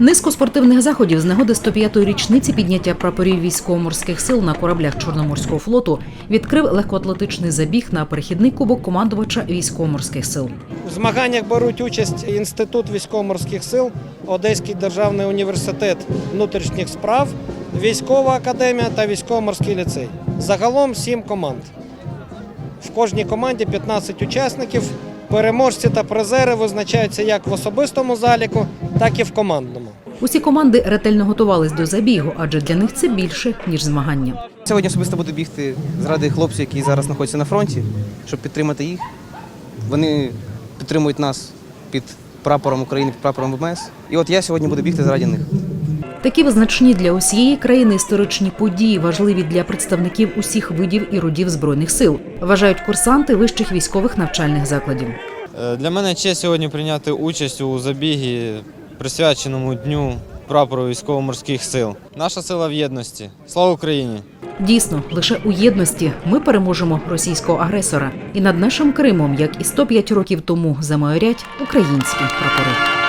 Низку спортивних заходів з нагоди 105-ї річниці підняття прапорів військово-морських сил на кораблях Чорноморського флоту відкрив легкоатлетичний забіг на перехідний кубок командувача військово-морських сил. У змаганнях беруть участь Інститут військово-морських сил, Одеський державний університет внутрішніх справ, військова академія та військово-морський ліцей. Загалом сім команд. В кожній команді 15 учасників. Переможці та призери визначаються як в особистому заліку, так і в командному. Усі команди ретельно готувались до забігу, адже для них це більше ніж змагання. Сьогодні особисто буду бігти заради хлопців, які зараз знаходяться на фронті, щоб підтримати їх. Вони підтримують нас під прапором України, під прапором ВМС. І от я сьогодні буду бігти заради них. Такі визначні для усієї країни історичні події важливі для представників усіх видів і родів збройних сил, вважають курсанти вищих військових навчальних закладів. Е, Для мене честь сьогодні прийняти участь у забігі, присвяченому дню прапору військово-морських сил. Наша сила в єдності. Слава Україні! Дійсно, лише у єдності ми переможемо російського агресора, і над нашим Кримом, як і 105 років тому, замайорять українські прапори.